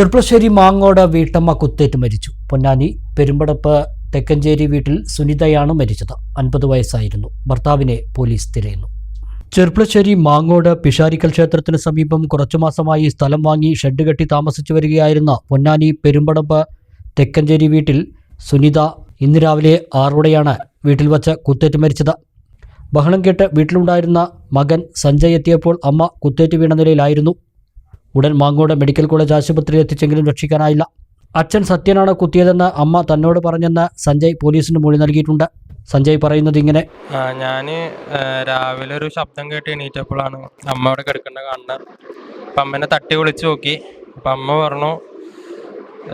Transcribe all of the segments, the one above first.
ചെർപ്പളശ്ശേരി മാങ്ങോട് വീട്ടമ്മ കുത്തേറ്റ് മരിച്ചു. പൊന്നാനി പെരുമ്പടപ്പ് തെക്കഞ്ചേരി വീട്ടിൽ സുനിതയാണ് മരിച്ചത്. അൻപത് വയസ്സായിരുന്നു. ഭർത്താവിനെ പോലീസ് തിരയുന്നു. ചെർപ്പളശ്ശേരി മാങ്ങോട് പിഷാരിക്കൽ ക്ഷേത്രത്തിന് സമീപം കുറച്ചു മാസമായി സ്ഥലം വാങ്ങി ഷെഡ് കെട്ടി താമസിച്ചു വരികയായിരുന്ന പൊന്നാനി പെരുമ്പടപ്പ് തെക്കഞ്ചേരി വീട്ടിൽ സുനിത ഇന്ന് രാവിലെ ആറോടെയാണ് വീട്ടിൽ വച്ച് കുത്തേറ്റ് മരിച്ചത്. ബഹളം കേട്ട് വീട്ടിലുണ്ടായിരുന്ന മകൻ സഞ്ജയ് എത്തിയപ്പോൾ അമ്മ കുത്തേറ്റ് വീണ നിലയിലായിരുന്നു. ഉടൻ മാങ്ങോട് മെഡിക്കൽ കോളേജ് ആശുപത്രിയിൽ എത്തിച്ചെങ്കിലും രക്ഷിക്കാനായില്ല. അച്ഛൻ സത്യനാണ് കുത്തിയതെന്ന് അമ്മ തന്നോട് പറഞ്ഞെന്ന് സഞ്ജയ് പോലീസിന് മൊഴി നൽകിയിട്ടുണ്ട്. സഞ്ജയ് പറയുന്നത് ഇങ്ങനെ. ഞാൻ രാവിലെ ഒരു ശബ്ദം കേട്ട് എണീറ്റപ്പോഴാണ് അമ്മ അവിടെ കിടക്കേണ്ട കാണുന്നത് അപ്പം അമ്മേനെ തട്ടി വിളിച്ചു നോക്കി. അപ്പം അമ്മ പറഞ്ഞു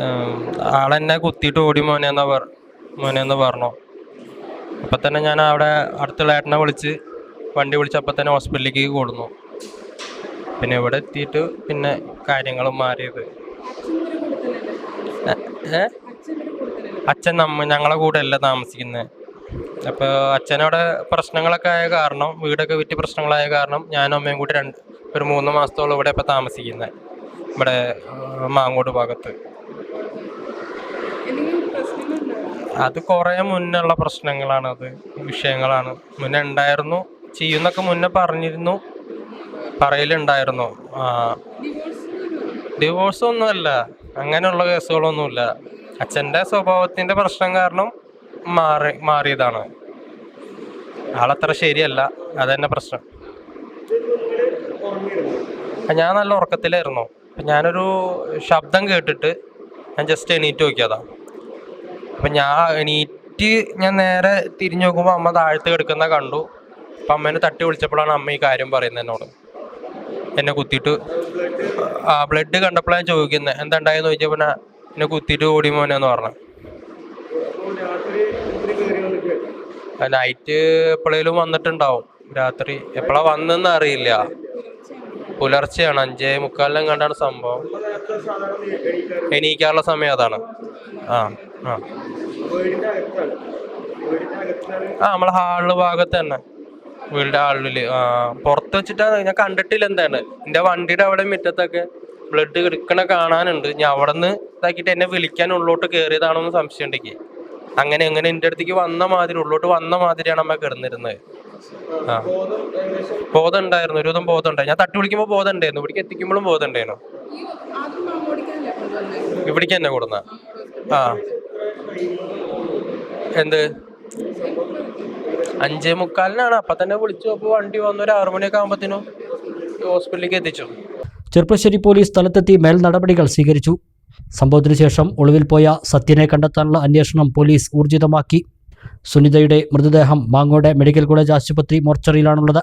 "ഏം, ആളെന്നെ കുത്തിയിട്ട് ഓടി മോനെന്നാ പറ മോനെന്ന് പറഞ്ഞു. അപ്പം തന്നെ ഞാൻ അവിടെ അടുത്തുള്ള ഏട്ടനെ വിളിച്ച് വണ്ടി വിളിച്ചപ്പോൾ തന്നെ ഹോസ്പിറ്റലിലേക്ക് കൊടുന്നു പിന്നെ ഇവിടെ എത്തിയിട്ട് പിന്നെ കാര്യങ്ങൾ മാറിയത്. ഏ- അച്ഛൻ നമ്മ ഞങ്ങളെ കൂടെ അല്ല താമസിക്കുന്നത് അപ്പോൾ അച്ഛനവിടെ പ്രശ്നങ്ങളൊക്കെ ആയ കാരണം വീടൊക്കെ വിറ്റ് പ്രശ്നങ്ങളായ കാരണം ഞാനും അമ്മയും കൂടി രണ്ട് ഒരു മൂന്ന് മാസത്തോളം ഇവിടെ ഇപ്പോൾ താമസിക്കുന്നത് ഇവിടെ മാങ്ങോട് ഭാഗത്ത്. അത് കുറേ മുന്നുള്ള പ്രശ്നങ്ങളാണ് അത് വിഷയങ്ങളാണ്. മുന്നേ ഉണ്ടായിരുന്നു ചെയ്യുന്നൊക്കെ മുന്നേ പറഞ്ഞിരുന്നു. പറയലുണ്ടായിരുന്നു. ഡിവോഴ്സ് ഒന്നുമല്ല അങ്ങനെയുള്ള കേസുകളൊന്നുമില്ല. അച്ഛന്റെ സ്വഭാവത്തിന്റെ പ്രശ്നം കാരണം മാറി മാറിയതാണ്. ആളത്ര ശരിയല്ല. അതന്നെ പ്രശ്നം. ഞാൻ നല്ല ഉറക്കത്തിലായിരുന്നു. ഞാനൊരു ശബ്ദം കേട്ടിട്ട് ഞാൻ ജസ്റ്റ് എണീറ്റ് നോക്കിയതാ. അപ്പം ഞാൻ എണീറ്റ് ഞാൻ നേരെ തിരിഞ്ഞു നോക്കുമ്പോൾ അമ്മ താഴത്ത് കിടക്കുന്ന കണ്ടു. അപ്പം അമ്മേനെ തട്ടി വിളിച്ചപ്പോഴാണ് അമ്മ ഈ കാര്യം പറയുന്നത് എന്നോട് എന്നെ കുത്തിയിട്ട് ആ ബ്ലഡ് കണ്ടപ്പോഴാണ് ചോദിക്കുന്നത് എന്താ ഉണ്ടായെന്ന് ചോദിച്ചപ്പോൾ ഞാൻ എന്നെ കുത്തിയിട്ട് ഓടി മോനെന്ന് പറഞ്ഞു. നൈറ്റ് എപ്പോഴേലും വന്നിട്ടുണ്ടാവും. രാത്രി എപ്പോഴാ വന്നെന്ന് അറിയില്ല. പുലർച്ചെയാണ് അഞ്ചേ മുക്കാലിനും കണ്ടാണ് സംഭവം. എണീക്കാനുള്ള സമയം അതാണ്. ആ ആ. ആ നമ്മളെ ഹാളിൽ ഭാഗത്ത് തന്നെ. വീടിന്റെ ആളിൽ. ആ പുറത്ത് വെച്ചിട്ടാണ്. ഞാൻ കണ്ടിട്ടില്ല എന്താണ്. എന്റെ വണ്ടിയുടെ അവിടെ മുറ്റത്തൊക്കെ ബ്ലഡ് എടുക്കണ കാണാനുണ്ട്. ഞാൻ അവിടെ നിന്ന് ഇതാക്കിയിട്ട് എന്നെ വിളിക്കാൻ ഉള്ളോട്ട് കേറിയതാണോന്ന് സംശയം ഉണ്ടെങ്കിൽ അങ്ങനെ എങ്ങനെ എന്റെ അടുത്തേക്ക് വന്ന മാതിരി ഉള്ളോട്ട് വന്ന മാതിരിയാണ് അമ്മ കിടന്നിരുന്നത്. ആ. ബോധം ഉണ്ടായിരുന്നു. ഒരുവിധം ബോധം ഉണ്ടായി. ഞാൻ തട്ടി വിളിക്കുമ്പോൾ ബോധം ഉണ്ടായിരുന്നു. ഇവിടേക്ക് എത്തിക്കുമ്പോഴും ബോധം ഉണ്ടായിരുന്നു. ഇവിടേക്ക് എന്നെ കൊടുന്ന ആ. എന്ത്? അഞ്ചേ മുക്കാലിനാണ്. അപ്പൊ തന്നെ വിളിച്ചു. അപ്പൊ വണ്ടി വന്നു. ഒരു ആറു മണിയൊക്കെ ആകുമ്പത്തിനും ഹോസ്പിറ്റലിലേക്ക് എത്തിച്ചു. ചെറുപ്പശ്ശേരി പോലീസ് സ്ഥലത്തെത്തി മേൽ നടപടികൾ സ്വീകരിച്ചു. സംഭവത്തിന് ശേഷം ഒളിവിൽ പോയ സത്യനെ കണ്ടെത്താനുള്ള അന്വേഷണം പോലീസ് ഊർജിതമാക്കി. സുനിതയുടെ മൃതദേഹം മാങ്ങോടെ മെഡിക്കൽ കോളേജ് ആശുപത്രി മോർച്ചറിയിലാണുള്ളത്.